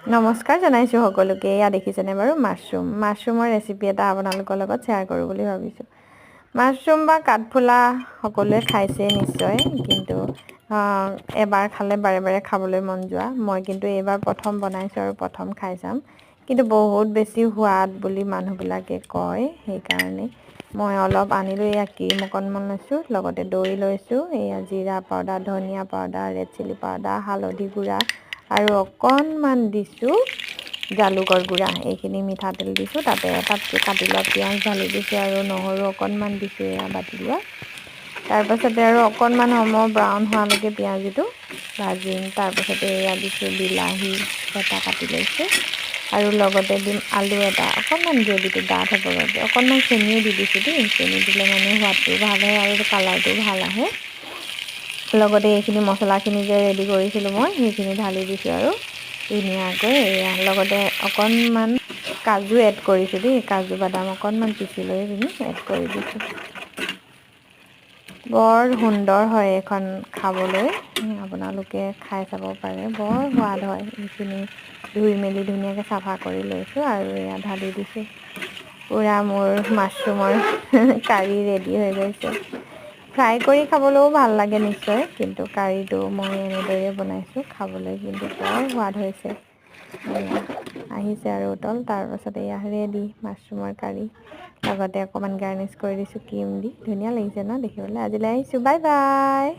নমস্কাৰ জনাইছোঁ সকলোকে। এয়া দেখিছেনে বাৰু? মাছৰুম। মাছৰুমৰ ৰেচিপি এটা আপোনালোকৰ লগত শ্বেয়াৰ কৰোঁ বুলি ভাবিছোঁ। মাছৰুম বা কাঠফুলা সকলোৱে খাইছে নিশ্চয় কিন্তু এবাৰ খালে বাৰে বাৰে খাবলৈ মন যোৱা। মই কিন্তু এইবাৰ প্ৰথম বনাইছোঁ আৰু প্ৰথম খাই চাম কিন্তু বহুত বেছি সোৱাদ বুলি মানুহবিলাকে কয় সেইকাৰণে মই অলপ আনিলোঁ এয়া ক্ৰীম অকণমান লৈছোঁ লগতে দৈ লৈছোঁ এয়া জিৰা পাউডাৰ ধনিয়া পাউডাৰ ৰেড চিলি পাউডাৰ হালধি গুড়া আৰু অকণমান দিছোঁ জালুকৰ গুড়া। এইখিনি মিঠাতেল দিছোঁ তাতে তাত কাটি লোৱা পিঁয়াজ ঢালি দিছোঁ আৰু নহৰু অকণমান দিছোঁ এয়া বাতি লোৱা। তাৰপাছতে আৰু অকণমান সময় ব্ৰাউন হোৱালৈকে পিঁয়াজটো ভাজিম। তাৰপাছতে এয়া দিছোঁ বিলাহী এটা কাটি লৈছোঁ। আৰু লগতে দিম আলু এটা অকণমান গ্ৰেভিটো ডাঠ হ'বৰ বাবে। অকণমান চেনিও দি দিছোঁ দেই চেনি দিলে মানে সোৱাদটো ভাল হয় আৰু কালাৰটো ভাল আহে। লগতে এইখিনি মছলাখিনি যে ৰেডি কৰিছিলোঁ মই সেইখিনি ঢালি দিছোঁ আৰু। ধুনীয়াকৈ এয়া লগতে অকণমান কাজু এড কৰিছোঁ দেই কাজু বাদাম অকণমান পিচি লৈ পিনি এড কৰি দিছোঁ। বৰ সুন্দৰ হয় এইখন খাবলৈ। আপোনালোকে খাই চাব পাৰে। বৰ সোৱাদ হয়। এইখিনি ধুই মেলি ধুনীয়াকৈ চাফা কৰি লৈছোঁ আৰু এয়া ঢালি দিছোঁ। পূৰা মোৰ মাছৰুমৰ কাৰী ৰেডি হৈ গৈছে। ফ্ৰাই কৰি খাবলৈও ভাল লাগে নিশ্চয় কিন্তু কাৰীটো মই এনেদৰে বনাইছোঁ। খাবলৈ কিন্তু বৰ সোৱাদ হৈছে। আহিছে আৰু উতল। তাৰপাছত এয়া ৰেডি মাছৰুমৰ কাৰী। লগতে অকণমান গাৰ্নিছ কৰি দিছোঁ ক্ৰীম দি। ধুনীয়া লাগিছে ন দেখিবলৈ। আজিলৈ আহিছোঁ। Bye bye